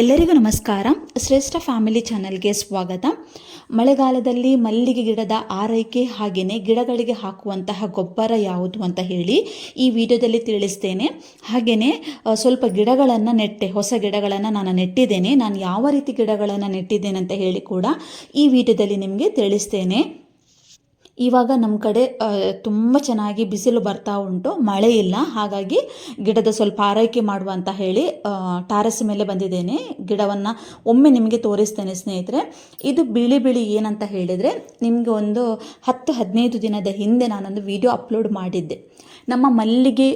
ಎಲ್ಲರಿಗೂ ನಮಸ್ಕಾರ. ಶ್ರೇಷ್ಠ ಫ್ಯಾಮಿಲಿ ಚಾನೆಲ್ಗೆ ಸ್ವಾಗತ. ಮಳೆಗಾಲದಲ್ಲಿ ಮಲ್ಲಿಗೆ ಗಿಡದ ಆರೈಕೆ ಹಾಗೆಯೇ ಗಿಡಗಳಿಗೆ ಹಾಕುವಂತಹ ಗೊಬ್ಬರ ಯಾವುದು ಅಂತ ಹೇಳಿ ಈ ವಿಡಿಯೋದಲ್ಲಿ ತಿಳಿಸ್ತೇನೆ. ಹಾಗೆಯೇ ಸ್ವಲ್ಪ ಗಿಡಗಳನ್ನು ನೆಟ್ಟೆ, ಹೊಸ ಗಿಡಗಳನ್ನು ನಾನು ನೆಟ್ಟಿದ್ದೇನೆ. ನಾನು ಯಾವ ರೀತಿ ಗಿಡಗಳನ್ನು ನೆಟ್ಟಿದ್ದೇನೆ ಅಂತ ಹೇಳಿ ಕೂಡ ಈ ವಿಡಿಯೋದಲ್ಲಿ ನಿಮಗೆ ತಿಳಿಸ್ತೇನೆ. ಇವಾಗ ನಮ್ಮ ಕಡೆ ತುಂಬ ಚೆನ್ನಾಗಿ ಬಿಸಿಲು ಬರ್ತಾ ಉಂಟು, ಮಳೆ ಇಲ್ಲ. ಹಾಗಾಗಿ ಗಿಡದ ಸ್ವಲ್ಪ ಆರೈಕೆ ಮಾಡುವ ಅಂತ ಹೇಳಿ ಟಾರಸ್ ಮೇಲೆ ಬಂದಿದ್ದೇನೆ. ಗಿಡವನ್ನು ಒಮ್ಮೆ ನಿಮಗೆ ತೋರಿಸ್ತೇನೆ ಸ್ನೇಹಿತರೆ. ಇದು ಬಿಳಿ ಬಿಳಿ ಏನಂತ ಹೇಳಿದರೆ, ನಿಮಗೆ ಒಂದು ಹತ್ತು ಹದಿನೈದು ದಿನದ ಹಿಂದೆ ನಾನೊಂದು ವಿಡಿಯೋ ಅಪ್ಲೋಡ್ ಮಾಡಿದ್ದೆ. ನಮ್ಮ ಮಲ್ಲಿಗೆ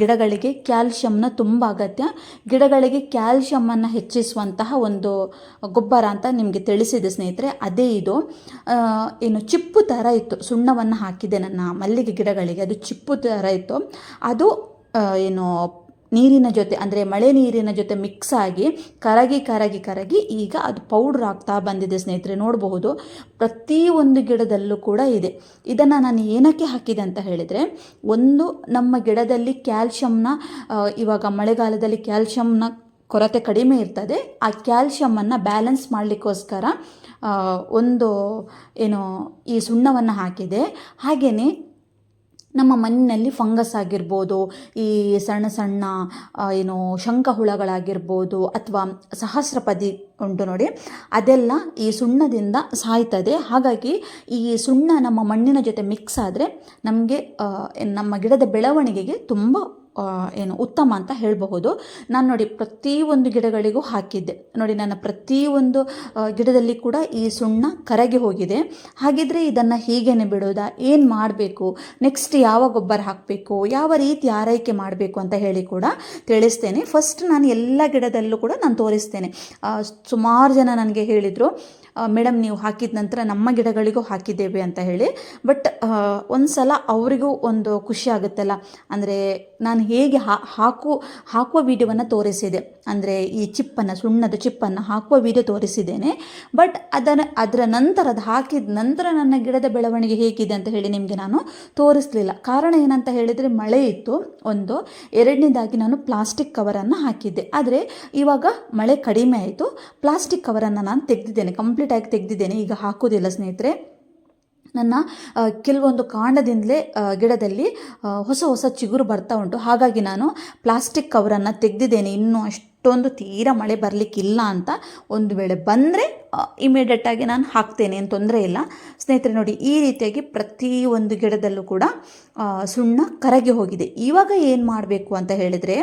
ಗಿಡಗಳಿಗೆ ಕ್ಯಾಲ್ಶಿಯಮ್ನ ತುಂಬ ಅಗತ್ಯ. ಗಿಡಗಳಿಗೆ ಕ್ಯಾಲ್ಶಿಯಮ್ಮನ್ನು ಹೆಚ್ಚಿಸುವಂತಹ ಒಂದು ಗೊಬ್ಬರ ಅಂತ ನಿಮಗೆ ತಿಳಿಸಿದೆ ಸ್ನೇಹಿತರೆ, ಅದೇ ಇದು. ಏನು ಚಿಪ್ಪು ಥರ ಇತ್ತು. ಸುಣ್ಣವನ್ನು ಹಾಕಿದೆ ನನ್ನ ಮಲ್ಲಿಗೆ ಗಿಡಗಳಿಗೆ. ಅದು ಚಿಪ್ಪು ಥರ ಇತ್ತು. ಅದು ಏನು ನೀರಿನ ಜೊತೆ, ಅಂದರೆ ಮಳೆ ನೀರಿನ ಜೊತೆ ಮಿಕ್ಸ್ ಆಗಿ ಕರಗಿ ಕರಗಿ ಕರಗಿ ಈಗ ಅದು ಪೌಡ್ರ್ ಆಗ್ತಾ ಬಂದಿದೆ ಸ್ನೇಹಿತರೆ, ನೋಡಬಹುದು. ಪ್ರತಿ ಒಂದು ಗಿಡದಲ್ಲೂ ಕೂಡ ಇದೆ. ಇದನ್ನು ನಾನು ಏನಕ್ಕೆ ಹಾಕಿದೆ ಅಂತ ಹೇಳಿದರೆ, ಒಂದು ನಮ್ಮ ಗಿಡದಲ್ಲಿ ಕ್ಯಾಲ್ಶಿಯಂನ ಇವಾಗ ಮಳೆಗಾಲದಲ್ಲಿ ಕ್ಯಾಲ್ಶಿಯಂನ ಕೊರತೆ ಕಡಿಮೆ ಇರ್ತದೆ. ಆ ಕ್ಯಾಲ್ಶಿಯಮನ್ನು ಬ್ಯಾಲೆನ್ಸ್ ಮಾಡಲಿಕ್ಕೋಸ್ಕರ ಒಂದು, ಏನು, ಈ ಸುಣ್ಣವನ್ನು ಹಾಕಿದೆ. ಹಾಗೆಯೇ ನಮ್ಮ ಮಣ್ಣಿನಲ್ಲಿ ಫಂಗಸ್ ಆಗಿರ್ಬೋದು, ಈ ಸಣ್ಣ ಸಣ್ಣ ಏನು ಶಂಖ ಹುಳಗಳಾಗಿರ್ಬೋದು ಅಥವಾ ಸಹಸ್ರಪದಿ ಉಂಟು ನೋಡಿ, ಅದೆಲ್ಲ ಈ ಸುಣ್ಣದಿಂದ ಸಾಯ್ತದೆ. ಹಾಗಾಗಿ ಈ ಸುಣ್ಣ ನಮ್ಮ ಮಣ್ಣಿನ ಜೊತೆ ಮಿಕ್ಸ್ ಆದರೆ ನಮಗೆ ನಮ್ಮ ಗಿಡದ ಬೆಳವಣಿಗೆಗೆ ತುಂಬ ಏನು ಉತ್ತಮ ಅಂತ ಹೇಳಬಹುದು. ನಾನು ನೋಡಿ ಪ್ರತಿಯೊಂದು ಗಿಡಗಳಿಗೂ ಹಾಕಿದ್ದೆ. ನೋಡಿ ನನ್ನ ಪ್ರತಿಯೊಂದು ಗಿಡದಲ್ಲಿ ಕೂಡ ಈ ಸುಣ್ಣ ಕರಗಿ ಹೋಗಿದೆ. ಹಾಗಿದ್ರೆ ಇದನ್ನು ಹೀಗೇನೆ ಬಿಡೋದಾ? ಏನು ಮಾಡಬೇಕು? ನೆಕ್ಸ್ಟ್ ಯಾವ ಗೊಬ್ಬರ ಹಾಕಬೇಕು? ಯಾವ ರೀತಿ ಆರೈಕೆ ಮಾಡಬೇಕು ಅಂತ ಹೇಳಿ ಕೂಡ ತಿಳಿಸ್ತೇನೆ. ಫಸ್ಟ್ ನಾನು ಎಲ್ಲ ಗಿಡದಲ್ಲೂ ಕೂಡ ನಾನು ತೋರಿಸ್ತೇನೆ. ಸುಮಾರು ಜನ ನನಗೆ ಹೇಳಿದರು ಮೇಡಮ್ ನೀವು ಹಾಕಿದ ನಂತರ ನಮ್ಮ ಗಿಡಗಳಿಗೂ ಹಾಕಿದ್ದೇವೆ ಅಂತ ಹೇಳಿ. ಬಟ್ ಒಂದು ಸಲ ಅವರಿಗೂ ಒಂದು ಖುಷಿ ಆಗುತ್ತಲ್ಲ? ಅಂದರೆ ನಾನು ಹೇಗೆ ಹಾಕು, ಹಾಕುವ ವೀಡಿಯೋವನ್ನು ತೋರಿಸಿದೆ. ಅಂದರೆ ಈ ಚಿಪ್ಪನ್ನು, ಸುಣ್ಣದ ಚಿಪ್ಪನ್ನು ಹಾಕುವ ವಿಡಿಯೋ ತೋರಿಸಿದ್ದೇನೆ. ಬಟ್ ಅದನ್ನು ಅದರ ನಂತರ, ಅದು ಹಾಕಿದ ನಂತರ ನನ್ನ ಗಿಡದ ಬೆಳವಣಿಗೆ ಹೇಗಿದೆ ಅಂತ ಹೇಳಿ ನಿಮಗೆ ನಾನು ತೋರಿಸಲಿಲ್ಲ. ಕಾರಣ ಏನಂತ ಹೇಳಿದರೆ, ಮಳೆ ಇತ್ತು. ಒಂದು, ಎರಡನೇದಾಗಿ ನಾನು ಪ್ಲಾಸ್ಟಿಕ್ ಕವರನ್ನು ಹಾಕಿದ್ದೆ. ಆದರೆ, ಇವಾಗ ಮಳೆ ಕಡಿಮೆ ಆಯಿತು. ಪ್ಲಾಸ್ಟಿಕ್ ಕವರನ್ನು ನಾನು ತೆಗೆದಿದ್ದೇನೆ. ಕಂಪ್ಲೀಟಾಗಿ ತೆಗೆದಿದ್ದೇನೆ. ಈಗ ಹಾಕೋದಿಲ್ಲ ಸ್ನೇಹಿತರೆ. ನನ್ನ ಕೆಲವೊಂದು ಕಾಂಡದಿಂದಲೇ ಗಿಡದಲ್ಲಿ ಹೊಸ ಹೊಸ ಚಿಗುರು ಬರ್ತಾ ಉಂಟು. ಹಾಗಾಗಿ ನಾನು ಪ್ಲಾಸ್ಟಿಕ್ ಕವರನ್ನು ತೆಗೆದಿದ್ದೇನೆ. ಇನ್ನೂ ಅಷ್ಟೊಂದು ತೀರಾ ಮಳೆ ಬರಲಿಕ್ಕಿಲ್ಲ ಅಂತ ಒಂದು ವೇಳೆ ಬಂದರೆ ಇಮಿಡಿಯೇಟಾಗಿ ನಾನು ಹಾಕ್ತೇನೆ. ಏನು ತೊಂದರೆ ಇಲ್ಲ. ಸ್ನೇಹಿತರೆ, ನೋಡಿ, ಈ ರೀತಿಯಾಗಿ ಪ್ರತಿಯೊಂದು ಗಿಡದಲ್ಲೂ ಕೂಡ ಸುಣ್ಣ ಕರಗಿ ಹೋಗಿದೆ. ಇವಾಗ ಏನು ಮಾಡಬೇಕು ಅಂತ ಹೇಳಿದರೆ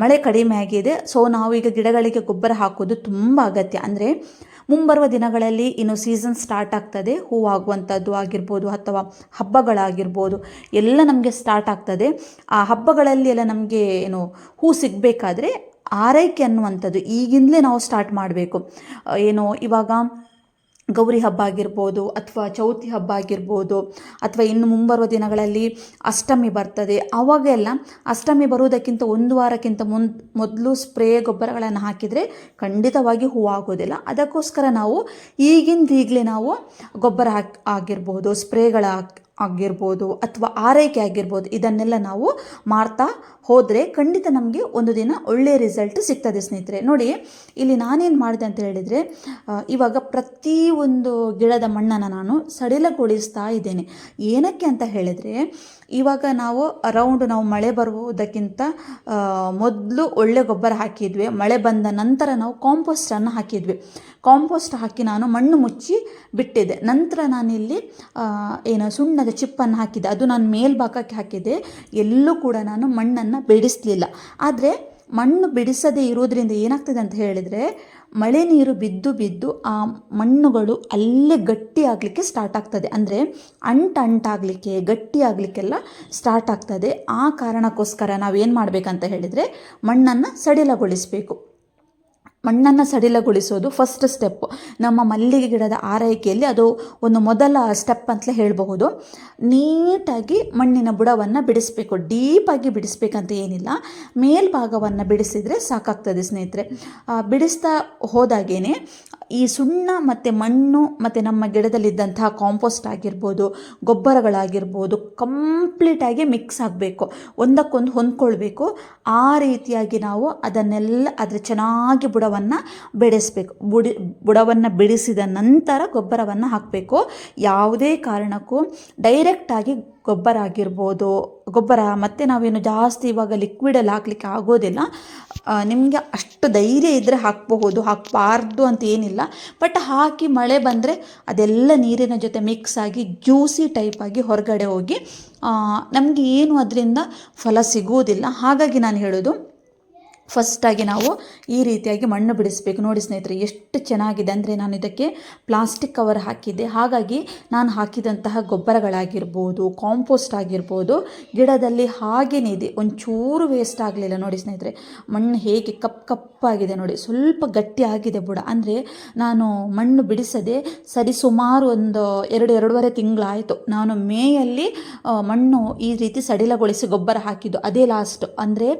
ಮಳೆ ಕಡಿಮೆ ಆಗಿದೆ. ಸೊ ನಾವು ಈಗ ಗಿಡಗಳಿಗೆ ಗೊಬ್ಬರ ಹಾಕೋದು ತುಂಬ ಅಗತ್ಯ. ಅಂದರೆ ಮುಂಬರುವ ದಿನಗಳಲ್ಲಿ ಇನ್ನು ಸೀಸನ್ ಸ್ಟಾರ್ಟ್ ಆಗ್ತದೆ. ಹೂವಾಗುವಂಥದ್ದು ಆಗಿರ್ಬೋದು ಅಥವಾ ಹಬ್ಬಗಳಾಗಿರ್ಬೋದು, ಎಲ್ಲ ನಮಗೆ ಸ್ಟಾರ್ಟ್ ಆಗ್ತದೆ. ಆ ಹಬ್ಬಗಳಲ್ಲಿ ಎಲ್ಲ ನಮಗೆ ಏನು ಹೂ ಸಿಗಬೇಕಾದ್ರೆ ಆರೈಕೆ ಅನ್ನುವಂಥದ್ದು ಈಗಿಂದಲೇ ನಾವು ಸ್ಟಾರ್ಟ್ ಮಾಡಬೇಕು. ಏನು ಇವಾಗ ಗೌರಿ ಹಬ್ಬ ಆಗಿರ್ಬೋದು ಅಥವಾ ಚೌತಿ ಹಬ್ಬ ಆಗಿರ್ಬೋದು ಅಥವಾ ಇನ್ನು ಮುಂಬರುವ ದಿನಗಳಲ್ಲಿ ಅಷ್ಟಮಿ ಬರ್ತದೆ. ಆವಾಗೆಲ್ಲ ಅಷ್ಟಮಿ ಬರುವುದಕ್ಕಿಂತ ಒಂದು ವಾರಕ್ಕಿಂತ ಮುನ್, ಮೊದಲು ಸ್ಪ್ರೇ ಗೊಬ್ಬರಗಳನ್ನು ಹಾಕಿದರೆ ಖಂಡಿತವಾಗಿ ಹೂವಾಗೋದಿಲ್ಲ. ಅದಕ್ಕೋಸ್ಕರ ನಾವು ಈಗಿಂದ ಈಗಲೇ ನಾವು ಗೊಬ್ಬರ ಹಾಕಿ, ಆಗಿರ್ಬೋದು ಸ್ಪ್ರೇಗಳ ಆಗಿರ್ಬೋದು ಅಥವಾ ಆರೈಕೆ ಆಗಿರ್ಬೋದು, ಇದನ್ನೆಲ್ಲ ನಾವು ಮಾಡ್ತಾ ಹೋದರೆ ಖಂಡಿತ ನಮಗೆ ಒಂದು ದಿನ ಒಳ್ಳೆಯ ರಿಸಲ್ಟ್ ಸಿಗ್ತದೆ ಸ್ನೇಹಿತರೆ. ನೋಡಿ, ಇಲ್ಲಿ ನಾನೇನು ಮಾಡಿದೆ ಅಂತ ಹೇಳಿದರೆ ಇವಾಗ ಪ್ರತಿ ಒಂದು ಗಿಡದ ಮಣ್ಣನ್ನು ನಾನು ಸಡಿಲಗೊಳಿಸ್ತಾ ಇದ್ದೇನೆ. ಏನಕ್ಕೆ ಅಂತ ಹೇಳಿದರೆ, ಇವಾಗ ನಾವು ಅರೌಂಡ್ ನಾವು ಮಳೆ ಬರುವುದಕ್ಕಿಂತ ಮೊದಲು ಒಳ್ಳೆ ಗೊಬ್ಬರ ಹಾಕಿದ್ವಿ. ಮಳೆ ಬಂದ ನಂತರ ನಾವು ಕಾಂಪೋಸ್ಟನ್ನು ಹಾಕಿದ್ವಿ. ಕಾಂಪೋಸ್ಟ್ ಹಾಕಿ ನಾನು ಮಣ್ಣು ಮುಚ್ಚಿ ಬಿಟ್ಟಿದ್ದೆ. ನಂತರ ನಾನಿಲ್ಲಿ ಏನು ಸುಣ್ಣದ ಚಿಪ್ಪನ್ನು ಹಾಕಿದೆ ಅದು ನಾನು ಮೇಲ್ಭಾಗಕ್ಕೆ ಹಾಕಿದೆ ಎಲ್ಲೂ ಕೂಡ ನಾನು ಮಣ್ಣನ್ನು ಬಿಡಿಸಲಿಲ್ಲ. ಆದರೆ ಮಣ್ಣು ಬಿಡಿಸದೇ ಇರೋದ್ರಿಂದ ಏನಾಗ್ತದೆ ಅಂತ ಹೇಳಿದರೆ ಮಳೆ ನೀರು ಬಿದ್ದು ಬಿದ್ದು ಆ ಮಣ್ಣುಗಳು ಅಲ್ಲೇ ಗಟ್ಟಿ ಆಗಲಿಕ್ಕೆ ಸ್ಟಾರ್ಟ್ ಆಗ್ತದೆ. ಅಂದರೆ ಅಂಟು ಅಂಟಾಗಲಿಕ್ಕೆ ಗಟ್ಟಿ ಆಗಲಿಕ್ಕೆಲ್ಲ ಸ್ಟಾರ್ಟ್ ಆಗ್ತದೆ. ಆ ಕಾರಣಕ್ಕೋಸ್ಕರ ನಾವೇನು ಮಾಡಬೇಕಂತ ಹೇಳಿದರೆ ಮಣ್ಣನ್ನು ಸಡಿಲಗೊಳಿಸಬೇಕು. ಮಣ್ಣನ್ನು ಸಡಿಲಗೊಳಿಸೋದು ಫಸ್ಟ್ ಸ್ಟೆಪ್ಪು ನಮ್ಮ ಮಲ್ಲಿಗೆ ಗಿಡದ ಆರೈಕೆಯಲ್ಲಿ ಅದು ಒಂದು ಮೊದಲ ಸ್ಟೆಪ್ ಅಂತಲೇ ಹೇಳಬಹುದು. ನೀಟಾಗಿ ಮಣ್ಣಿನ ಬುಡವನ್ನು ಬಿಡಿಸಬೇಕು. ಡೀಪಾಗಿ ಬಿಡಿಸ್ಬೇಕಂತ ಏನಿಲ್ಲ. ಮೇಲ್ಭಾಗವನ್ನು ಬಿಡಿಸಿದರೆ ಸಾಕಾಗ್ತದೆ ಸ್ನೇಹಿತರೆ. ಬಿಡಿಸ್ತಾ ಹೋದಾಗೇನೆ ಈ ಸುಣ್ಣ ಮತ್ತು ಮಣ್ಣು ಮತ್ತು ನಮ್ಮ ಗಿಡದಲ್ಲಿದ್ದಂತಹ ಕಾಂಪೋಸ್ಟ್ ಆಗಿರ್ಬೋದು, ಗೊಬ್ಬರಗಳಾಗಿರ್ಬೋದು ಕಂಪ್ಲೀಟಾಗಿ ಮಿಕ್ಸ್ ಆಗಬೇಕು. ಒಂದಕ್ಕೊಂದು ಹೊಂದ್ಕೊಳ್ಬೇಕು. ಆ ರೀತಿಯಾಗಿ ನಾವು ಅದನ್ನೆಲ್ಲ ಅದರ ಚೆನ್ನಾಗಿ ಬುಡವನ್ನು ಬೆಳೆಸಬೇಕು. ಬುಡಿ, ಬುಡವನ್ನು ಬಿಡಿಸಿದ ನಂತರ ಗೊಬ್ಬರವನ್ನು ಹಾಕಬೇಕು. ಯಾವುದೇ ಕಾರಣಕ್ಕೂ ಡೈರೆಕ್ಟಾಗಿ ಗೊಬ್ಬರ ಆಗಿರ್ಬೋದು ಗೊಬ್ಬರ ಮತ್ತು ನಾವೇನು ಜಾಸ್ತಿ ಇವಾಗ ಲಿಕ್ವಿಡಲ್ಲಿ ಹಾಕ್ಲಿಕ್ಕೆ ಆಗೋದಿಲ್ಲ. ನಿಮಗೆ ಅಷ್ಟು ಧೈರ್ಯ ಇದ್ದರೆ ಹಾಕಬಹುದು, ಹಾಕಬಾರ್ದು ಅಂತ ಏನಿಲ್ಲ. ಬಟ್ ಹಾಕಿ ಮಳೆ ಬಂದರೆ ಅದೆಲ್ಲ ನೀರಿನ ಜೊತೆ ಮಿಕ್ಸ್ ಆಗಿ ಜ್ಯೂಸಿ ಟೈಪಾಗಿ ಹೊರಗಡೆ ಹೋಗಿ ನಮಗೆ ಏನು ಅದರಿಂದ ಫಲ ಸಿಗುವುದಿಲ್ಲ. ಹಾಗಾಗಿ ನಾನು ಹೇಳೋದು ಫಸ್ಟಾಗಿ ನಾವು ಈ ರೀತಿಯಾಗಿ ಮಣ್ಣು ಬಿಡಿಸ್ಬೇಕು. ನೋಡಿ ಸ್ನೇಹಿತರೆ, ಎಷ್ಟು ಚೆನ್ನಾಗಿದೆ ಅಂದರೆ ನಾನು ಇದಕ್ಕೆ ಪ್ಲಾಸ್ಟಿಕ್ ಕವರ್ ಹಾಕಿದ್ದೆ. ಹಾಗಾಗಿ ನಾನು ಹಾಕಿದಂತಹ ಗೊಬ್ಬರಗಳಾಗಿರ್ಬೋದು, ಕಾಂಪೋಸ್ಟ್ ಆಗಿರ್ಬೋದು, ಗಿಡದಲ್ಲಿ ಹಾಗೇನೇ ಇದೆ. ಒಂಚೂರು ವೇಸ್ಟ್ ಆಗಲಿಲ್ಲ ನೋಡಿ ಸ್ನೇಹಿತರೆ. ಮಣ್ಣು ಹೇಗೆ ಕಪ್ ಕಪ್ಪಾಗಿದೆ ನೋಡಿ. ಸ್ವಲ್ಪ ಗಟ್ಟಿ ಆಗಿದೆ ಬುಡ. ಅಂದರೆ ನಾನು ಮಣ್ಣು ಬಿಡಿಸದೆ ಸರಿ ಸುಮಾರು ಒಂದು ಎರಡು, ಎರಡೂವರೆ ತಿಂಗಳಾಯಿತು. ನಾನು ಮೇಯಲ್ಲಿ ಮಣ್ಣು ಈ ರೀತಿ ಸಡಿಲಗೊಳಿಸಿ ಗೊಬ್ಬರ ಹಾಕಿದ್ದು. ಅದೇ ಲಾಸ್ಟ್ ಅಂದರೆ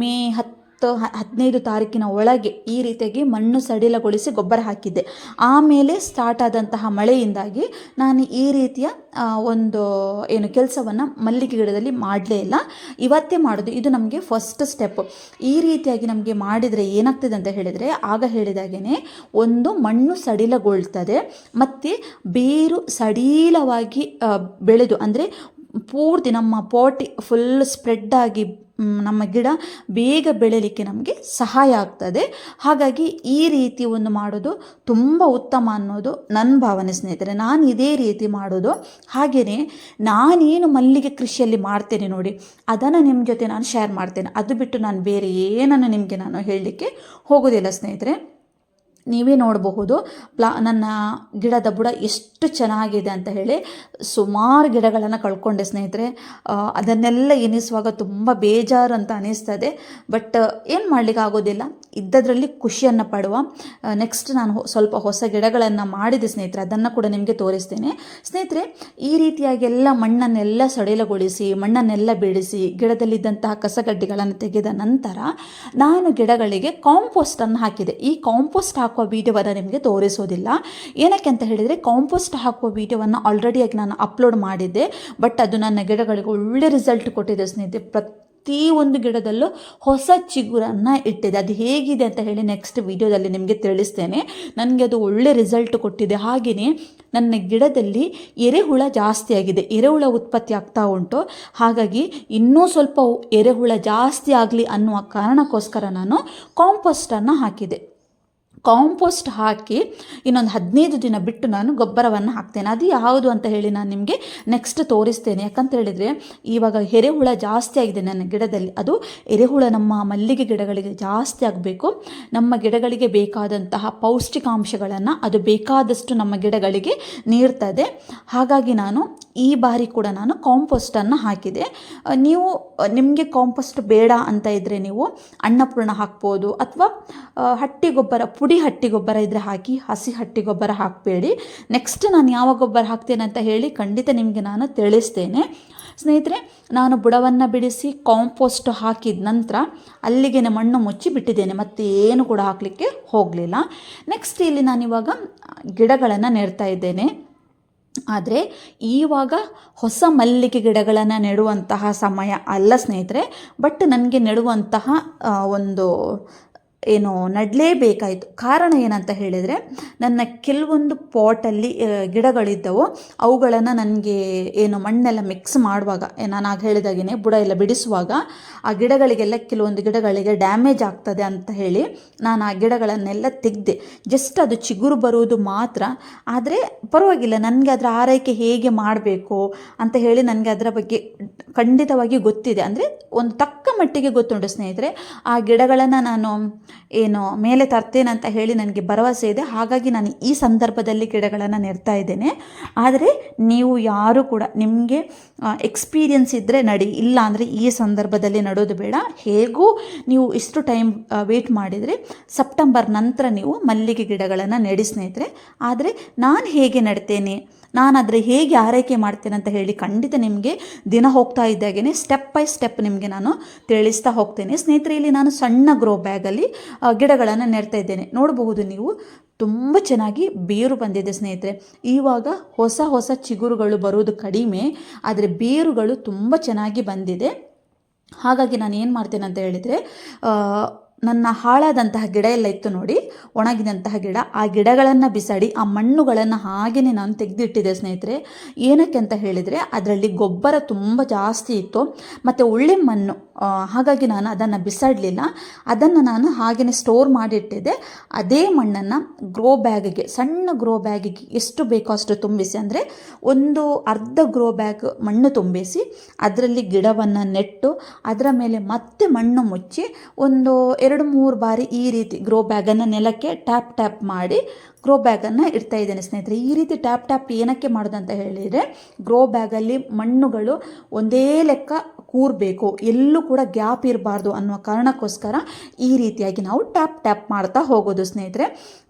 ಮೇ ಹತ್ತು ಹ- ಹದಿನೈದು ತಾರೀಕಿನ ಒಳಗೆ ಈ ರೀತಿಯಾಗಿ ಮಣ್ಣು ಸಡಿಲಗೊಳಿಸಿ ಗೊಬ್ಬರ ಹಾಕಿದ್ದೆ. ಆಮೇಲೆ ಸ್ಟಾರ್ಟ್ ಆದಂತಹ ಮಳೆಯಿಂದಾಗಿ ನಾನು ಈ ರೀತಿಯ ಒಂದು, ಏನು ಕೆಲಸವನ್ನು ಮಲ್ಲಿಗೆ ಗಿಡದಲ್ಲಿ ಮಾಡಲೇ ಇಲ್ಲ. ಇವತ್ತೇ ಮಾಡೋದು. ಇದು ನಮಗೆ ಫಸ್ಟ್ ಸ್ಟೆಪ್ ಈ ರೀತಿಯಾಗಿ ನಮಗೆ ಮಾಡಿದರೆ ಏನಾಗ್ತದೆ ಅಂತ ಹೇಳಿದರೆ, ಆಗ ಹೇಳಿದಾಗೇ ಒಂದು ಮಣ್ಣು ಸಡಿಲಗೊಳ್ತದೆ, ಮತ್ತು ಬೇರು ಸಡಿಲವಾಗಿ ಬೆಳೆದು, ಅಂದರೆ ಪೂರ್ತಿ ನಮ್ಮ ಪೋಟಿ ಫುಲ್ ಸ್ಪ್ರೆಡ್ ಆಗಿ ನಮ್ಮ ಗಿಡ ಬೇಗ ಬೆಳೀಲಿಕ್ಕೆ ನಮಗೆ ಸಹಾಯ ಆಗ್ತದೆ. ಹಾಗಾಗಿ ಈ ರೀತಿ ಒಂದು ಮಾಡೋದು ತುಂಬ ಉತ್ತಮ ಅನ್ನೋದು ನನ್ನ ಭಾವನೆ ಸ್ನೇಹಿತರೆ. ನಾನು ಇದೇ ರೀತಿ ಮಾಡೋದು. ಹಾಗೆಯೇ ನಾನೇನು ಮಲ್ಲಿಗೆ ಕೃಷಿಯಲ್ಲಿ ಮಾಡ್ತೇನೆ ನೋಡಿ, ಅದನ್ನು ನಿಮ್ಮ ಜೊತೆ ನಾನು ಶೇರ್ ಮಾಡ್ತೇನೆ. ಅದು ಬಿಟ್ಟು ನಾನು ಬೇರೆ ಏನನ್ನು ನಿಮಗೆ ನಾನು ಹೇಳಲಿಕ್ಕೆ ಹೋಗೋದಿಲ್ಲ ಸ್ನೇಹಿತರೆ. ನೀವೇ ನೋಡಬಹುದು. ಪ್ಲಾ, ನನ್ನ ಗಿಡದ ಬುಡ ಎಷ್ಟು ಚೆನ್ನಾಗಿದೆ ಅಂತ ಹೇಳಿ ಸುಮಾರು ಗಿಡಗಳನ್ನು ಕಳ್ಕೊಂಡೆ ಸ್ನೇಹಿತರೆ. ಅದನ್ನೆಲ್ಲ ಎನಿಸುವಾಗ ತುಂಬ ಬೇಜಾರು ಅಂತ ಅನಿಸ್ತದೆ. ಬಟ್, ಏನು ಮಾಡಲಿಕ್ಕೆ ಆಗೋದಿಲ್ಲ. ಇದ್ದದರಲ್ಲಿ ಖುಷಿಯನ್ನು ಪಡುವ. ನೆಕ್ಸ್ಟ್ ನಾನು ಸ್ವಲ್ಪ ಹೊಸ ಗಿಡಗಳನ್ನು ಮಾಡಿದೆ ಸ್ನೇಹಿತರೆ. ಅದನ್ನು ಕೂಡ ನಿಮಗೆ ತೋರಿಸ್ತೇನೆ. ಸ್ನೇಹಿತರೆ, ಈ ರೀತಿಯಾಗಿ ಎಲ್ಲ ಮಣ್ಣನ್ನೆಲ್ಲ ಸಡಿಲಗೊಳಿಸಿ, ಮಣ್ಣನ್ನೆಲ್ಲ ಬಿಡಿಸಿ ಗಿಡದಲ್ಲಿದ್ದಂತಹ ಕಸಗಡ್ಡಿಗಳನ್ನು ತೆಗೆದ ನಂತರ ನಾನು ಗಿಡಗಳಿಗೆ ಕಾಂಪೋಸ್ಟನ್ನು ಹಾಕಿದೆ. ಈ ಕಾಂಪೋಸ್ಟ್ ಹಾಕುವ ವೀಡಿಯೋವನ್ನು ನಿಮಗೆ ತೋರಿಸೋದಿಲ್ಲ. ಏನಕ್ಕೆ ಅಂತ ಹೇಳಿದರೆ ಕಾಂಪೋಸ್ಟ್ ಹಾಕುವ ವೀಡಿಯೋವನ್ನು ಆಲ್ರೆಡಿಯಾಗಿ ನಾನು ಅಪ್ಲೋಡ್ ಮಾಡಿದ್ದೆ. ಬಟ್ ಅದು ನನ್ನ ಗಿಡಗಳಿಗೆ ಒಳ್ಳೆ ರಿಸಲ್ಟ್ ಕೊಟ್ಟಿದೆ ಸ್ನೇಹಿತರೆ. ಪ್ರತಿ ಒಂದು ಗಿಡದಲ್ಲೂ ಹೊಸ ಚಿಗುರನ್ನು ಇಟ್ಟಿದೆ. ಅದು ಹೇಗಿದೆ ಅಂತ ಹೇಳಿ ನೆಕ್ಸ್ಟ್ ವಿಡಿಯೋದಲ್ಲಿ ನಿಮಗೆ ತಿಳಿಸ್ತೇನೆ. ನನಗೆ ಅದು ಒಳ್ಳೆ ರಿಸಲ್ಟ್ ಕೊಟ್ಟಿದೆ. ಹಾಗೆಯೇ ನನ್ನ ಗಿಡದಲ್ಲಿ ಎರೆಹುಳ ಜಾಸ್ತಿ ಆಗಿದೆ. ಎರೆಹುಳ ಉತ್ಪತ್ತಿ ಆಗ್ತಾ ಉಂಟು. ಹಾಗಾಗಿ ಇನ್ನೂ ಸ್ವಲ್ಪ ಎರೆಹುಳ ಜಾಸ್ತಿ ಆಗಲಿ ಅನ್ನುವ ಕಾರಣಕ್ಕೋಸ್ಕರ ನಾನು ಕಾಂಪೋಸ್ಟನ್ನು ಹಾಕಿದೆ. ಕಾಂಪೋಸ್ಟ್ ಹಾಕಿ ಇನ್ನೊಂದು ಹದಿನೈದು ದಿನ ಬಿಟ್ಟು ನಾನು ಗೊಬ್ಬರವನ್ನು ಹಾಕ್ತೇನೆ. ಅದು ಯಾವುದು ಅಂತ ಹೇಳಿ ನಾನು ನಿಮಗೆ ನೆಕ್ಸ್ಟ್ ತೋರಿಸ್ತೇನೆ. ಯಾಕಂತ ಹೇಳಿದರೆ, ಇವಾಗ ಎರೆಹುಳ ಜಾಸ್ತಿ ಆಗಿದೆ ನನ್ನ ಗಿಡದಲ್ಲಿ. ಅದು ಎರೆಹುಳ ನಮ್ಮ ಮಲ್ಲಿಗೆ ಗಿಡಗಳಿಗೆ ಜಾಸ್ತಿ ಆಗಬೇಕು. ನಮ್ಮ ಗಿಡಗಳಿಗೆ ಬೇಕಾದಂತಹ ಪೌಷ್ಟಿಕಾಂಶಗಳನ್ನು ಅದು ಬೇಕಾದಷ್ಟು ನಮ್ಮ ಗಿಡಗಳಿಗೆ ನೀಡ್ತದೆ. ಹಾಗಾಗಿ ನಾನು ಈ ಬಾರಿ ಕೂಡ ನಾನು ಕಾಂಪೋಸ್ಟನ್ನು ಹಾಕಿದೆ. ನೀವು, ನಿಮಗೆ ಕಾಂಪೋಸ್ಟ್ ಬೇಡ ಅಂತ ಇದ್ದರೆ ನೀವು ಅನ್ನಪೂರ್ಣ ಹಾಕ್ಬೋದು ಅಥವಾ ಹಟ್ಟಿ ಗೊಬ್ಬರ ಪುಡಿ ಹಟ್ಟಿ ಗೊಬ್ಬರ ಇದ್ದರೆ ಹಾಕಿ, ಹಸಿ ಹಟ್ಟಿ ಗೊಬ್ಬರ ಹಾಕಬೇಡಿ. ನೆಕ್ಸ್ಟ್ ನಾನು ಯಾವ ಗೊಬ್ಬರ ಹಾಕ್ತೇನೆ ಅಂತ ಹೇಳಿ ಖಂಡಿತ ನಿಮಗೆ ನಾನು ತಿಳಿಸ್ತೇನೆ. ಸ್ನೇಹಿತರೆ, ನಾನು ಬುಡವನ್ನು ಬಿಡಿಸಿ ಕಾಂಪೋಸ್ಟ್ ಹಾಕಿದ ನಂತರ ಅಲ್ಲಿಗೆ ಮಣ್ಣು ಮುಚ್ಚಿ ಬಿಟ್ಟಿದ್ದೇನೆ. ಮತ್ತೆ ಏನು ಕೂಡ ಹಾಕಲಿಕ್ಕೆ ಹೋಗಲಿಲ್ಲ. ನೆಕ್ಸ್ಟ್ ಇಲ್ಲಿ ನಾನಿವಾಗ ಗಿಡಗಳನ್ನು ನೆಡ್ತಾ ಇದ್ದೇನೆ. ಆದರೆ ಈವಾಗ ಹೊಸ ಮಲ್ಲಿಗೆ ಗಿಡಗಳನ್ನು ನೆಡುವಂತಹ ಸಮಯ ಅಲ್ಲ ಸ್ನೇಹಿತರೆ. ಬಟ್ ನನಗೆ ನೆಡುವಂತಹ ಒಂದು ಏನು ನಡಲೇಬೇಕಾಯಿತು. ಕಾರಣ ಏನಂತ ಹೇಳಿದರೆ, ನನ್ನ ಕೆಲವೊಂದು ಪಾಟಲ್ಲಿ ಗಿಡಗಳಿದ್ದವು. ಅವುಗಳನ್ನು ನನಗೆ ಏನು ಮಣ್ಣೆಲ್ಲ ಮಿಕ್ಸ್ ಮಾಡುವಾಗ ನಾನು ಆಗ ಹೇಳಿದಾಗೇ ಬುಡ ಎಲ್ಲ ಬಿಡಿಸುವಾಗ, ಆ ಗಿಡಗಳಿಗೆಲ್ಲ ಕೆಲವೊಂದು ಗಿಡಗಳಿಗೆ ಡ್ಯಾಮೇಜ್ ಆಗ್ತದೆ ಅಂತ ಹೇಳಿ ನಾನು ಆ ಗಿಡಗಳನ್ನೆಲ್ಲ ತೆಗೆದೆ. ಜಸ್ಟ್ ಅದು ಚಿಗುರು ಬರುವುದು ಮಾತ್ರ. ಆದರೆ ಪರವಾಗಿಲ್ಲ, ನನಗೆ ಅದರ ಆರೈಕೆ ಹೇಗೆ ಮಾಡಬೇಕು ಅಂತ ಹೇಳಿ ನನಗೆ ಅದರ ಬಗ್ಗೆ ಖಂಡಿತವಾಗಿ ಗೊತ್ತಿದೆ. ಅಂದರೆ ಒಂದು ತಕ್ಕ ಮಟ್ಟಿಗೆ ಗೊತ್ತುಂಟು ಸ್ನೇಹಿತರೆ, ಆ ಗಿಡಗಳನ್ನು ನಾನು ಏನು ಮೇಲೆ ತರ್ತೇನೆ ಅಂತ ಹೇಳಿ ನನಗೆ ಭರವಸೆ ಇದೆ. ಹಾಗಾಗಿ ನಾನು ಈ ಸಂದರ್ಭದಲ್ಲಿ ಗಿಡಗಳನ್ನು ನೆಡ್ತಾ ಇದ್ದೇನೆ. ಆದರೆ ನೀವು ಯಾರು ಕೂಡ ನಿಮಗೆ ಎಕ್ಸ್ಪೀರಿಯನ್ಸ್ ಇದ್ದರೆ ನಡಿ. ಇಲ್ಲ ಅಂದರೆ ಈ ಸಂದರ್ಭದಲ್ಲಿ ನಡೋದು ಬೇಡ. ಹೇಗೂ ನೀವು ಇಷ್ಟು ಟೈಮ್ ವೇಟ್ ಮಾಡಿದರೆ ಸೆಪ್ಟೆಂಬರ್ ನಂತರ ನೀವು ಮಲ್ಲಿಗೆ ಗಿಡಗಳನ್ನು ನೆಡಿ ಸ್ನೇಹಿತರೆ. ಆದರೆ ನಾನು ಹೇಗೆ ನೆಡ್ತೇನೆ? ನಾನು ಆದರೆ ಹೇಗೆ ಆರೈಕೆ ಮಾಡ್ತೇನೆ ಅಂತ ಹೇಳಿ ಖಂಡಿತ ನಿಮಗೆ ದಿನ ಹೋಗ್ತಾ ಇದ್ದಾಗೇ ಸ್ಟೆಪ್ ಬೈ ಸ್ಟೆಪ್ ನಿಮಗೆ ನಾನು ತಿಳಿಸ್ತಾ ಹೋಗ್ತೇನೆ. ಸ್ನೇಹಿತರೆ, ಇಲ್ಲಿ ನಾನು ಸಣ್ಣ ಗ್ರೋ ಬ್ಯಾಗಲ್ಲಿ ಗಿಡಗಳನ್ನು ನೆಡ್ತಾ ಇದ್ದೇನೆ. ನೋಡಬಹುದು ನೀವು, ತುಂಬ ಚೆನ್ನಾಗಿ ಬೇರು ಬಂದಿದೆ ಸ್ನೇಹಿತರೆ. ಇವಾಗ ಹೊಸ ಹೊಸ ಚಿಗುರುಗಳು ಬರೋದು ಕಡಿಮೆ, ಆದರೆ ಬೇರುಗಳು ತುಂಬ ಚೆನ್ನಾಗಿ ಬಂದಿದೆ. ಹಾಗಾಗಿ ನಾನು ಏನು ಮಾಡ್ತೇನೆ ಅಂತ ಹೇಳಿದರೆ ನನ್ನ ಹಾಳಾದಂತಹ ಗಿಡ ಎಲ್ಲ ಇತ್ತು ನೋಡಿ, ಒಣಗಿದಂತಹ ಗಿಡ, ಆ ಗಿಡಗಳನ್ನು ಬಿಸಾಡಿ, ಆ ಮಣ್ಣುಗಳನ್ನು ಹಾಗೆಯೇ ನಾನು ತೆಗೆದಿಟ್ಟಿದ್ದೆ ಸ್ನೇಹಿತರೆ. ಏನಕ್ಕೆ ಅಂತ ಹೇಳಿದರೆ, ಅದರಲ್ಲಿ ಗೊಬ್ಬರ ತುಂಬ ಜಾಸ್ತಿ ಇತ್ತು, ಮತ್ತು ಒಳ್ಳೆ ಮಣ್ಣು ಹಾಗಾಗಿ ನಾನು ಅದನ್ನು ಬಿಸಾಡಲಿಲ್ಲ. ಅದನ್ನು ನಾನು ಹಾಗೆಯೇ ಸ್ಟೋರ್ ಮಾಡಿಟ್ಟಿದ್ದೆ. ಅದೇ ಮಣ್ಣನ್ನು ಗ್ರೋ ಬ್ಯಾಗಿಗೆ ಸಣ್ಣ ಗ್ರೋ ಬ್ಯಾಗಿಗೆ ಎಷ್ಟು ಬೇಕೋ ಅಷ್ಟು ತುಂಬಿಸಿ, ಅಂದರೆ ಒಂದು ಅರ್ಧ ಗ್ರೋ ಬ್ಯಾಗ್ ಮಣ್ಣು ತುಂಬಿಸಿ, ಅದರಲ್ಲಿ ಗಿಡವನ್ನು ನೆಟ್ಟು, ಅದರ ಮೇಲೆ ಮತ್ತೆ ಮಣ್ಣು ಮುಚ್ಚಿ, ಒಂದು ಎರಡು ಮೂರು ಬಾರಿ ಈ ರೀತಿ ಗ್ರೋ ಬ್ಯಾಗನ್ನು ನೆಲಕ್ಕೆ ಟ್ಯಾಪ್ ಟ್ಯಾಪ್ ಮಾಡಿ ಗ್ರೋ ಬ್ಯಾಗನ್ನು ಇಡ್ತಾ ಇದ್ದೇನೆ ಸ್ನೇಹಿತರೆ. ಈ ರೀತಿ ಟ್ಯಾಪ್ ಟ್ಯಾಪ್ ಏನಕ್ಕೆ ಮಾಡೋದಂತ ಹೇಳಿದರೆ ಗ್ರೋ ಬ್ಯಾಗಲ್ಲಿ ಮಣ್ಣುಗಳು ಒಂದೇ ಲೆಕ್ಕ ಕೂರಬೇಕು, ಎಲ್ಲೂ ಕೂಡ ಗ್ಯಾಪ್ ಇರಬಾರ್ದು ಅನ್ನುವ ಕಾರಣಕ್ಕೋಸ್ಕರ ಈ ರೀತಿಯಾಗಿ ನಾವು ಟ್ಯಾಪ್ ಟ್ಯಾಪ್ ಮಾಡ್ತಾ ಹೋಗೋದು ಸ್ನೇಹಿತರೆ.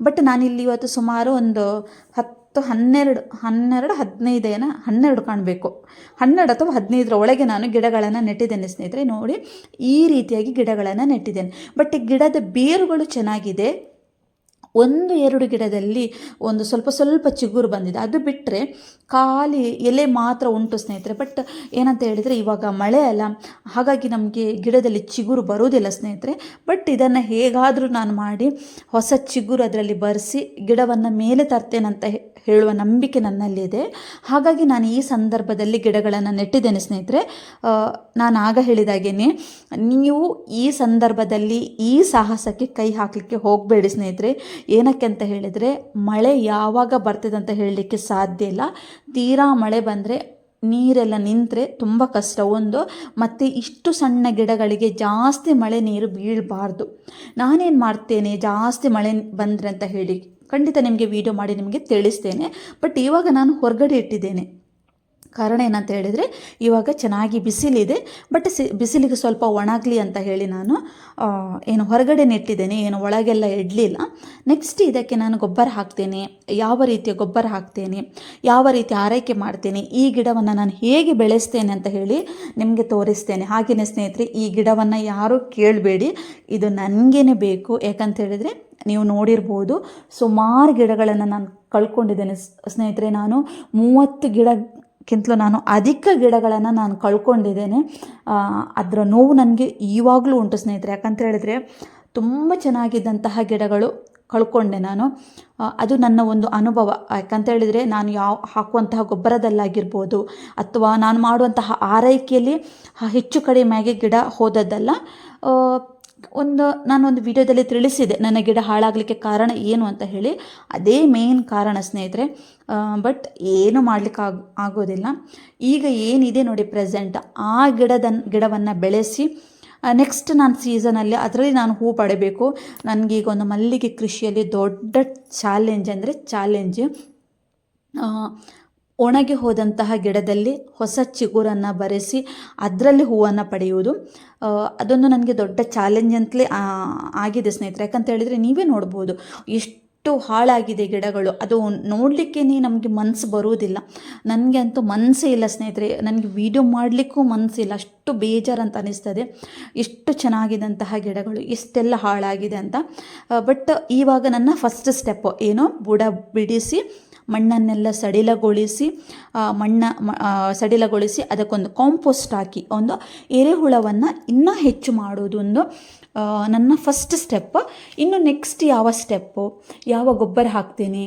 ಬಟ್ ನಾನಿಲ್ಲಿ ಇವತ್ತು ಸುಮಾರು ಒಂದು ಹತ್ತು, ಹನ್ನೆರಡು ಹನ್ನೆರಡು ಹದಿನೈದು ಏನ ಹನ್ನೆರಡು ಕಾಣಬೇಕು. ಹನ್ನೆರಡು ಅಥವಾ ಹದಿನೈದರ ಒಳಗೆ ನಾನು ಗಿಡಗಳನ್ನು ನೆಟ್ಟಿದ್ದೇನೆ ಸ್ನೇಹಿತರೆ. ನೋಡಿ, ಈ ರೀತಿಯಾಗಿ ಗಿಡಗಳನ್ನು ನೆಟ್ಟಿದ್ದೇನೆ. ಬಟ್ ಗಿಡದ ಬೇರುಗಳು ಚೆನ್ನಾಗಿದೆ. ಒಂದು ಎರಡು ಗಿಡದಲ್ಲಿ ಒಂದು ಸ್ವಲ್ಪ ಸ್ವಲ್ಪ ಚಿಗುರು ಬಂದಿದೆ. ಅದು ಬಿಟ್ಟರೆ ಖಾಲಿ ಎಲೆ ಮಾತ್ರ ಉಂಟು ಸ್ನೇಹಿತರೆ. ಬಟ್ ಏನಂತ ಹೇಳಿದರೆ ಇವಾಗ ಮಳೆ ಅಲ್ಲ. ಹಾಗಾಗಿ ನಮಗೆ ಗಿಡದಲ್ಲಿ ಚಿಗುರು ಬರೋದಿಲ್ಲ ಸ್ನೇಹಿತರೆ. ಬಟ್ ಇದನ್ನು ಹೇಗಾದರೂ ನಾನು ಮಾಡಿ ಹೊಸ ಚಿಗುರು ಅದರಲ್ಲಿ ಬರೆಸಿ ಗಿಡವನ್ನು ಮೇಲೆ ತರ್ತೇನಂತ ಹೇಳುವ ನಂಬಿಕೆ ನನ್ನಲ್ಲಿದೆ. ಹಾಗಾಗಿ ನಾನು ಈ ಸಂದರ್ಭದಲ್ಲಿ ಗಿಡಗಳನ್ನು ನೆಟ್ಟಿದ್ದೇನೆ ಸ್ನೇಹಿತರೆ. ನಾನು ಆಗ ಹೇಳಿದಾಗೇನೆ, ನೀವು ಈ ಸಂದರ್ಭದಲ್ಲಿ ಈ ಸಾಹಸಕ್ಕೆ ಕೈ ಹಾಕಲಿಕ್ಕೆ ಹೋಗಬೇಡಿ ಸ್ನೇಹಿತರೆ. ಏನಕ್ಕೆ ಅಂತ ಹೇಳಿದರೆ ಮಳೆ ಯಾವಾಗ ಬರ್ತದೆ ಅಂತ ಹೇಳಲಿಕ್ಕೆ ಸಾಧ್ಯ ಇಲ್ಲ. ತೀರಾ ಮಳೆ ಬಂದರೆ ನೀರೆಲ್ಲ ನಿಂತರೆ ತುಂಬ ಕಷ್ಟ ಒಂದು. ಮತ್ತು ಇಷ್ಟು ಸಣ್ಣ ಗಿಡಗಳಿಗೆ ಜಾಸ್ತಿ ಮಳೆ ನೀರು ಬೀಳಬಾರ್ದು. ನಾನೇನು ಮಾಡ್ತೇನೆ? ಜಾಸ್ತಿ ಮಳೆ ಬಂದರೆ ಅಂತ ಹೇಳಿ ಖಂಡಿತ ನಿಮಗೆ ವಿಡಿಯೋ ಮಾಡಿ ನಿಮಗೆ ತಿಳಿಸ್ತೇನೆ. ಬಟ್ ಇವಾಗ ನಾನು ಹೊರಗಡೆ ಇಟ್ಟಿದ್ದೇನೆ. ಕಾರಣ ಏನಂತ ಹೇಳಿದರೆ, ಇವಾಗ ಚೆನ್ನಾಗಿ ಬಿಸಿಲಿದೆ. ಬಟ್ ಸಿ, ಬಿಸಿಲಿಗೆ ಸ್ವಲ್ಪ ಒಣಗಲಿ ಅಂತ ಹೇಳಿ ನಾನು ಏನು ಹೊರಗಡೆ ನೆಟ್ಟಿದ್ದೇನೆ, ಏನು ಒಳಗೆಲ್ಲ ಇಡಲಿಲ್ಲ. ನೆಕ್ಸ್ಟ್ ಇದಕ್ಕೆ ನಾನು ಗೊಬ್ಬರ ಹಾಕ್ತೇನೆ. ಯಾವ ರೀತಿಯ ಗೊಬ್ಬರ ಹಾಕ್ತೇನೆ? ಯಾವ ರೀತಿ ಆರೈಕೆ ಮಾಡ್ತೇನೆ? ಈ ಗಿಡವನ್ನು ನಾನು ಹೇಗೆ ಬೆಳೆಸ್ತೇನೆ ಅಂತ ಹೇಳಿ ನಿಮಗೆ ತೋರಿಸ್ತೇನೆ. ಹಾಗೆಯೇ ಸ್ನೇಹಿತರೆ, ಈ ಗಿಡವನ್ನು ಯಾರೂ ಕೇಳಬೇಡಿ. ಇದು ನನಗೇನೆ ಬೇಕು. ಯಾಕಂತ ಹೇಳಿದರೆ, ನೀವು ನೋಡಿರ್ಬೋದು, ಸುಮಾರು ಗಿಡಗಳನ್ನು ನಾನು ಕಳ್ಕೊಂಡಿದ್ದೇನೆ. ಸ್ನೇಹಿತರೆ, ನಾನು ಮೂವತ್ತು ಗಿಡಕ್ಕಿಂತಲೂ ನಾನು ಅಧಿಕ ಗಿಡಗಳನ್ನು ನಾನು ಕಳ್ಕೊಂಡಿದ್ದೇನೆ. ಅದರ ನೋವು ನನಗೆ ಈವಾಗಲೂ ಉಂಟು ಸ್ನೇಹಿತರೆ. ಯಾಕಂತ ಹೇಳಿದ್ರೆ ತುಂಬ ಚೆನ್ನಾಗಿದ್ದಂತಹ ಗಿಡಗಳು ಕಳ್ಕೊಂಡೆ ನಾನು. ಅದು ನನ್ನ ಒಂದು ಅನುಭವ. ಯಾಕಂತ ಹೇಳಿದರೆ ನಾನು ಯಾವ ಹಾಕುವಂತಹ ಗೊಬ್ಬರದಲ್ಲಾಗಿರ್ಬೋದು ಅಥವಾ ನಾನು ಮಾಡುವಂತಹ ಆರೈಕೆಯಲ್ಲಿ ಹೆಚ್ಚು ಕಡಿಮೆಯಾಗಿ ಗಿಡ ಹೋದದ್ದಲ್ಲ. ಒಂದು, ನಾನೊಂದು ವಿಡಿಯೋದಲ್ಲಿ ತಿಳಿಸಿದೆ ನನ್ನ ಗಿಡ ಹಾಳಾಗಲಿಕ್ಕೆ ಕಾರಣ ಏನು ಅಂತ ಹೇಳಿ. ಅದೇ ಮೇನ್ ಕಾರಣ ಸ್ನೇಹಿತರೆ ಬಟ್ ಏನು ಮಾಡಲಿಕ್ಕೆ ಆಗ, ಆಗೋದಿಲ್ಲ. ಈಗ ಏನಿದೆ ನೋಡಿ ಪ್ರೆಸೆಂಟ್ ಆ ಗಿಡದ, ಗಿಡವನ್ನು ಬೆಳೆಸಿ ನೆಕ್ಸ್ಟ್ ನಾನು ಸೀಸನಲ್ಲಿ ಅದರಲ್ಲಿ ನಾನು ಹೂ ಪಡಿಬೇಕು. ನನಗೀಗ ಒಂದು ಮಲ್ಲಿಗೆ ಕೃಷಿಯಲ್ಲಿ ದೊಡ್ಡ ಚಾಲೆಂಜ್ ಅಂದರೆ ಚಾಲೆಂಜ್ ಒಣಗಿ ಹೋದಂತಹ ಗಿಡದಲ್ಲಿ ಹೊಸ ಚಿಗುರನ್ನು ಬರೆಸಿ ಅದರಲ್ಲಿ ಹೂವನ್ನು ಪಡೆಯುವುದು. ಅದೊಂದು ನನಗೆ ದೊಡ್ಡ ಚಾಲೆಂಜ್ ಅಂತಲೇ ಆಗಿದೆ ಸ್ನೇಹಿತರೆ. ಯಾಕಂತ ಹೇಳಿದರೆ ನೀವೇ ನೋಡ್ಬೋದು. ಎಷ್ಟು ಹಾಳಾಗಿದೆ ಗಿಡಗಳು. ಅದು ನೋಡಲಿಕ್ಕೇ ನಮಗೆ ಮನಸ್ಸು ಬರುವುದಿಲ್ಲ. ನನಗೆ ಅಂತೂ ಮನಸ್ಸೇ ಇಲ್ಲ ಸ್ನೇಹಿತರೆ. ನನಗೆ ವಿಡಿಯೋ ಮಾಡಲಿಕ್ಕೂ ಮನಸ್ಸಿಲ್ಲ ಅಷ್ಟು ಬೇಜಾರಂತ ಅನ್ನಿಸ್ತದೆ ಎಷ್ಟು ಚೆನ್ನಾಗಿದ್ದಂತಹ ಗಿಡಗಳು, ಇಷ್ಟೆಲ್ಲ ಹಾಳಾಗಿದೆ ಅಂತ. ಬಟ್ ಇವಾಗ ನನ್ನ ಫಸ್ಟ್ ಸ್ಟೆಪ್ಪು ಏನೋ ಬುಡ ಬಿಡಿಸಿ ಮಣ್ಣನ್ನೆಲ್ಲ ಸಡಿಲಗೊಳಿಸಿ ಮಣ್ಣ ಸಡಿಲಗೊಳಿಸಿ ಅದಕ್ಕೊಂದು ಕಾಂಪೋಸ್ಟ್ ಹಾಕಿ, ಒಂದು ಎರೆಹುಳವನ್ನು ಇನ್ನೂ ಹೆಚ್ಚು ಮಾಡೋದು ಒಂದು ನನ್ನ ಫಸ್ಟ್ ಸ್ಟೆಪ್ ಇನ್ನು ನೆಕ್ಸ್ಟ್ ಯಾವ ಸ್ಟೆಪ್ಪು ಯಾವ ಗೊಬ್ಬರ ಹಾಕ್ತೀನಿ?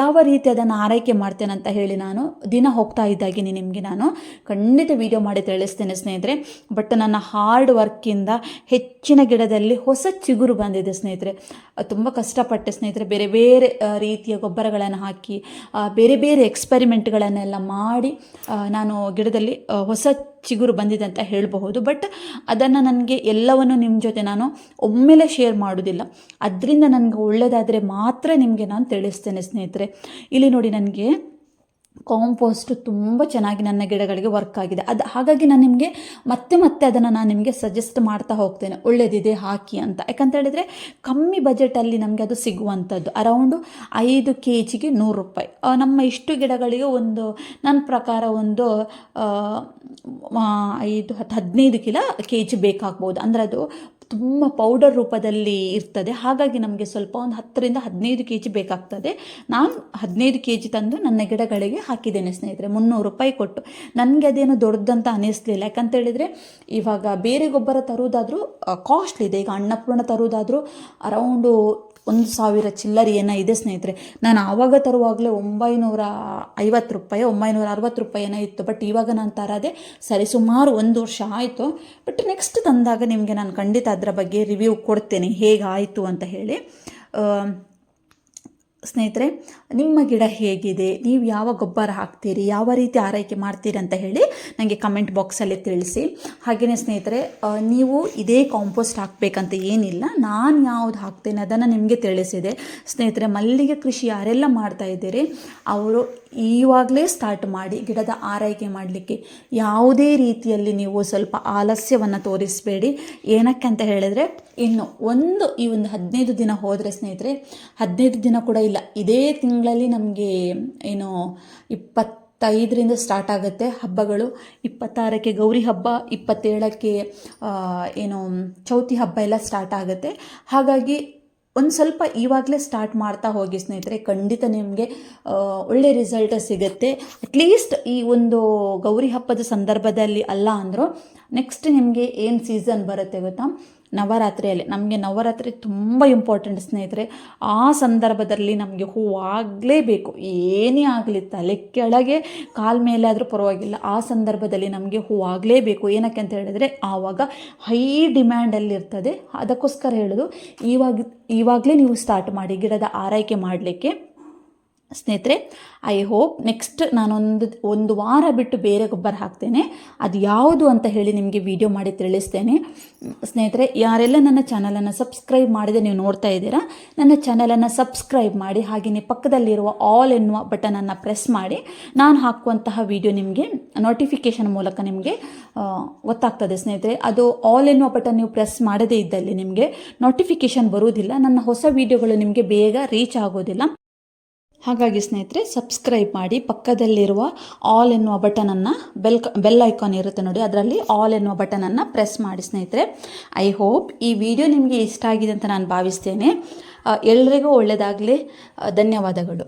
ಯಾವ ರೀತಿ ಅದನ್ನು ಆರೈಕೆ ಮಾಡ್ತೇನೆ ಅಂತ ಹೇಳಿ ನಾನು ದಿನ ಹೋಗ್ತಾ ಇದ್ದಾಗಿನಿ ನಿಮಗೆ ನಾನು. ಖಂಡಿತ ವಿಡಿಯೋ ಮಾಡಿ ತಿಳಿಸ್ತೇನೆ ಸ್ನೇಹಿತರೆ. ಬಟ್ ನನ್ನ ಹಾರ್ಡ್ ವರ್ಕಿಂದ ಹೆಚ್ಚಿನ ಗಿಡದಲ್ಲಿ ಹೊಸ ಚಿಗುರು ಬಂದಿದೆ ಸ್ನೇಹಿತರೆ. ತುಂಬ ಕಷ್ಟಪಟ್ಟೆ ಸ್ನೇಹಿತರೆ. ಬೇರೆ ಬೇರೆ ರೀತಿಯ ಗೊಬ್ಬರಗಳನ್ನು ಹಾಕಿ ಬೇರೆ ಬೇರೆ ಎಕ್ಸ್ಪೆರಿಮೆಂಟ್ಗಳನ್ನೆಲ್ಲ ಮಾಡಿ ನಾನು ಗಿಡದಲ್ಲಿ ಹೊಸ ಚಿಗುರು ಬಂದಿದೆ ಅಂತ ಹೇಳಬಹುದು. ಬಟ್ ಅದನ್ನು ನನಗೆ ಎಲ್ಲವನ್ನು ನಿಮ್ಮ ಜೊತೆ ನಾನು ಒಮ್ಮೆಲೆ ಶೇರ್ ಮಾಡೋದಿಲ್ಲ. ಅದರಿಂದ ನನಗೆ ಒಳ್ಳೆಯದಾದರೆ ಮಾತ್ರ ನಿಮಗೆ ನಾನು ತಿಳಿಸ್ತೇನೆ ಸ್ನೇಹಿತರೆ, ಇಲ್ಲಿ ನೋಡಿ ನನಗೆ ಕಾಂಪೋಸ್ಟ್ ತುಂಬ ಚೆನ್ನಾಗಿ ನನ್ನ ಗಿಡಗಳಿಗೆ ವರ್ಕ್ ಆಗಿದೆ. ಅದು ಹಾಗಾಗಿ ನಾನು ನಿಮಗೆ ಮತ್ತೆ ಮತ್ತೆ ಅದನ್ನು ನಾನು ನಿಮಗೆ ಸಜೆಸ್ಟ್ ಮಾಡ್ತಾ ಹೋಗ್ತೇನೆ. ಒಳ್ಳೆಯದಿದೆ ಹಾಕಿ ಅಂತ. ಯಾಕಂತ ಹೇಳಿದರೆ ಕಮ್ಮಿ ಬಜೆಟಲ್ಲಿ ನಮಗೆ ಅದು ಸಿಗುವಂಥದ್ದು ಅರೌಂಡು ಐದು ಕೆ ಜಿಗೆ ನೂರು ರೂಪಾಯಿ. ನಮ್ಮ ಇಷ್ಟು ಗಿಡಗಳಿಗೆ ಒಂದು ನನ್ನ ಪ್ರಕಾರ ಒಂದು ಐದು ಹತ್ತು ಹದಿನೈದು ಕಿಲೋ ಕೆ ಜಿ ಬೇಕಾಗ್ಬೋದು. ಅಂದರೆ ಅದು ತುಂಬ ಪೌಡರ್ ರೂಪದಲ್ಲಿ ಇರ್ತದೆ. ಹಾಗಾಗಿ ನಮಗೆ ಸ್ವಲ್ಪ ಒಂದು ಹತ್ತರಿಂದ ಹದಿನೈದು ಕೆ ಜಿ ಬೇಕಾಗ್ತದೆ. ನಾನು ಹದಿನೈದು ಕೆ ಜಿ ತಂದು ನನ್ನ ಗಿಡಗಳಿಗೆ ಹಾಕಿದ್ದೇನೆ ಸ್ನೇಹಿತರೆ. ಮುನ್ನೂರು ರೂಪಾಯಿ ಕೊಟ್ಟು. ನನಗೆ ಅದೇನು ದೊಡ್ಡದಂತ ಅನ್ನಿಸ್ಲಿಲ್ಲ ಯಾಕಂತೇಳಿದರೆ ಇವಾಗ ಬೇರೆ ಗೊಬ್ಬರ ತರುವುದಾದ್ರೂ ಕಾಸ್ಟ್ಲಿ ಇದೆ. ಈಗ ಅನ್ನಪೂರ್ಣ ತರುವುದಾದ್ರೂ ಅರೌಂಡು ಒಂದು ಸಾವಿರ ಚಿಲ್ಲರಿ ಏನೋ ಇದೆ ಸ್ನೇಹಿತರೆ. ನಾನು ಆವಾಗ ತರುವಾಗಲೇ ಒಂಬೈನೂರ ಐವತ್ತು ರೂಪಾಯಿ, ಒಂಬೈನೂರ ಅರವತ್ತು ರೂಪಾಯಿ ಏನೋ ಇತ್ತು. ಬಟ್ ಇವಾಗ ನಾನು ತರೋದೆ ಸರಿ ಸುಮಾರು ಒಂದು ವರ್ಷ ಆಯಿತು. ಬಟ್ ನೆಕ್ಸ್ಟ್ ತಂದಾಗ ನಿಮಗೆ ನಾನು ಖಂಡಿತ ಅದರ ಬಗ್ಗೆ ರಿವ್ಯೂ ಕೊಡ್ತೇನೆ. ಹೇಗಾಯಿತು ಅಂತ ಹೇಳಿ. ಸ್ನೇಹಿತರೆ, ನಿಮ್ಮ ಗಿಡ ಹೇಗಿದೆ? ನೀವು ಯಾವ ಗೊಬ್ಬರ ಹಾಕ್ತೀರಿ? ಯಾವ ರೀತಿ ಆರೈಕೆ ಮಾಡ್ತೀರಿ ಅಂತ ಹೇಳಿ ನನಗೆ ಕಮೆಂಟ್ ಬಾಕ್ಸಲ್ಲಿ ತಿಳಿಸಿ. ಹಾಗೆಯೇ ಸ್ನೇಹಿತರೆ ನೀವು ಇದೇ ಕಾಂಪೋಸ್ಟ್ ಹಾಕಬೇಕಂತ ಏನಿಲ್ಲ. ನಾನು ಯಾವ್ದು ಹಾಕ್ತೇನೆ ಅದನ್ನು ನಿಮಗೆ ತಿಳಿಸಿದೆ. ಸ್ನೇಹಿತರೆ, ಮಲ್ಲಿಗೆ ಕೃಷಿ ಯಾರೆಲ್ಲ ಮಾಡ್ತಾ ಇದ್ದೀರಿ ಅವರು ಇವಾಗಲೇ ಸ್ಟಾರ್ಟ್ ಮಾಡಿ ಗಿಡದ ಆರೈಕೆ ಮಾಡಲಿಕ್ಕೆ ಯಾವುದೇ ರೀತಿಯಲ್ಲಿ ನೀವು ಸ್ವಲ್ಪ ಆಲಸ್ಯವನ್ನು ತೋರಿಸಬೇಡಿ. ಏನಕ್ಕೆ ಅಂತ ಹೇಳಿದರೆ, ಇನ್ನು ಒಂದು ಈ ಒಂದು ಹದಿನೈದು ದಿನ ಹೋದರೆ ಸ್ನೇಹಿತರೆ, ಹದಿನೈದು ದಿನ ಕೂಡ ಇಲ್ಲ, ಇದೇ ತಿಂಗಳಲ್ಲಿ ನಮಗೆ ಏನು ಇಪ್ಪತ್ತೈದರಿಂದ ಸ್ಟಾರ್ಟ್ ಆಗುತ್ತೆ ಹಬ್ಬಗಳು. ಇಪ್ಪತ್ತಾರಕ್ಕೆ ಗೌರಿ ಹಬ್ಬ, ಇಪ್ಪತ್ತೇಳಕ್ಕೆ ಏನು ಚೌತಿ ಹಬ್ಬ ಎಲ್ಲ ಸ್ಟಾರ್ಟ್ ಆಗುತ್ತೆ. ಹಾಗಾಗಿ ಒಂದು ಸ್ವಲ್ಪ ಇವಾಗಲೇ ಸ್ಟಾರ್ಟ್ ಮಾಡ್ತಾ ಹೋಗಿ ಸ್ನೇಹಿತರೆ, ಖಂಡಿತ ನಿಮಗೆ ಒಳ್ಳೆ ರಿಸಲ್ಟ್ ಸಿಗುತ್ತೆ. ಅಟ್ಲೀಸ್ಟ್ ಈ ಒಂದು ಗೌರಿ ಹಬ್ಬದ ಸಂದರ್ಭದಲ್ಲಿ ಅಲ್ಲ ಅಂದರೂ ನೆಕ್ಸ್ಟ್ ನಿಮಗೆ ಏನು ಸೀಸನ್ ಬರುತ್ತೆ ಗೊತ್ತಾ? ನವರಾತ್ರಿಯಲ್ಲಿ. ನಮಗೆ ನವರಾತ್ರಿ ತುಂಬ ಇಂಪಾರ್ಟೆಂಟ್ ಸ್ನೇಹಿತರೆ. ಆ ಸಂದರ್ಭದಲ್ಲಿ ನಮಗೆ ಹೂವಾಗಲೇಬೇಕು ಏನೇ ಆಗಲಿ ತಲೆ ಕೆಳಗೆ, ಕಾಲ ಮೇಲೆ ಆದರೂ ಪರವಾಗಿಲ್ಲ. ಆ ಸಂದರ್ಭದಲ್ಲಿ ನಮಗೆ ಹೂವಾಗಲೇಬೇಕು ಏನಕ್ಕೆ ಅಂತ ಹೇಳಿದರೆ, ಆವಾಗ ಹೈ ಡಿಮ್ಯಾಂಡಲ್ಲಿ ಇರ್ತದೆ. ಅದಕ್ಕೋಸ್ಕರ ಹೇಳೋದು, ಇವಾಗ, ಇವಾಗಲೇ ನೀವು ಸ್ಟಾರ್ಟ್ ಮಾಡಿ ಗಿಡದ ಆರೈಕೆ ಮಾಡಲಿಕ್ಕೆ. ಸ್ನೇಹಿತರೆ ಐ ಹೋಪ್ ನೆಕ್ಸ್ಟ್ ನಾನೊಂದು, ಒಂದು ವಾರ ಬಿಟ್ಟು ಬೇರೆ ಗೊಬ್ಬರ ಹಾಕ್ತೇನೆ. ಅದು ಯಾವುದು ಅಂತ ಹೇಳಿ ನಿಮಗೆ ವಿಡಿಯೋ ಮಾಡಿ ತಿಳಿಸ್ತೇನೆ. ಸ್ನೇಹಿತರೆ, ಯಾರೆಲ್ಲ ನನ್ನ ಚಾನಲನ್ನು ಸಬ್ಸ್ಕ್ರೈಬ್ ಮಾಡಿದೆ ನೀವು ನೋಡ್ತಾ ಇದ್ದೀರಾ, ನನ್ನ ಚಾನಲನ್ನು ಸಬ್ಸ್ಕ್ರೈಬ್ ಮಾಡಿ, ಹಾಗೆಯೇ ಪಕ್ಕದಲ್ಲಿರುವ ಆಲ್ ಎನ್ನುವ ಬಟನನ್ನು ಪ್ರೆಸ್ ಮಾಡಿ, ನಾನು ಹಾಕುವಂತಹ ವಿಡಿಯೋ ನಿಮಗೆ ನೋಟಿಫಿಕೇಷನ್ ಮೂಲಕ ನಿಮಗೆ ಗೊತ್ತಾಗ್ತದೆ ಸ್ನೇಹಿತರೆ. ಅದು ಆಲ್ ಎನ್ನುವ ಬಟನ್ ನೀವು ಪ್ರೆಸ್ ಮಾಡದೇ ಇದ್ದಲ್ಲಿ ನಿಮಗೆ ನೋಟಿಫಿಕೇಷನ್ ಬರುವುದಿಲ್ಲ. ನನ್ನ ಹೊಸ ವಿಡಿಯೋಗಳು ನಿಮಗೆ ಬೇಗ ರೀಚ್ ಆಗೋದಿಲ್ಲ. ಹಾಗಾಗಿ ಸ್ನೇಹಿತರೆ ಸಬ್ಸ್ಕ್ರೈಬ್ ಮಾಡಿ, ಪಕ್ಕದಲ್ಲಿರುವ ಆಲ್ ಎನ್ನುವ ಬಟನನ್ನು ಬೆಲ್ ಬೆಲ್ ಐಕಾನ್ ಇರುತ್ತೆ ನೋಡಿ, ಅದರಲ್ಲಿ ಆಲ್ ಎನ್ನುವ ಬಟನನ್ನು ಪ್ರೆಸ್ ಮಾಡಿ ಸ್ನೇಹಿತರೆ. ಐ ಹೋಪ್ ಈ ವಿಡಿಯೋ ನಿಮಗೆ ಇಷ್ಟ ಆಗಿದೆ ಅಂತ ನಾನು ಭಾವಿಸ್ತೇನೆ. ಎಲ್ಲರಿಗೂ ಒಳ್ಳೆಯದಾಗಲಿ ಧನ್ಯವಾದಗಳು.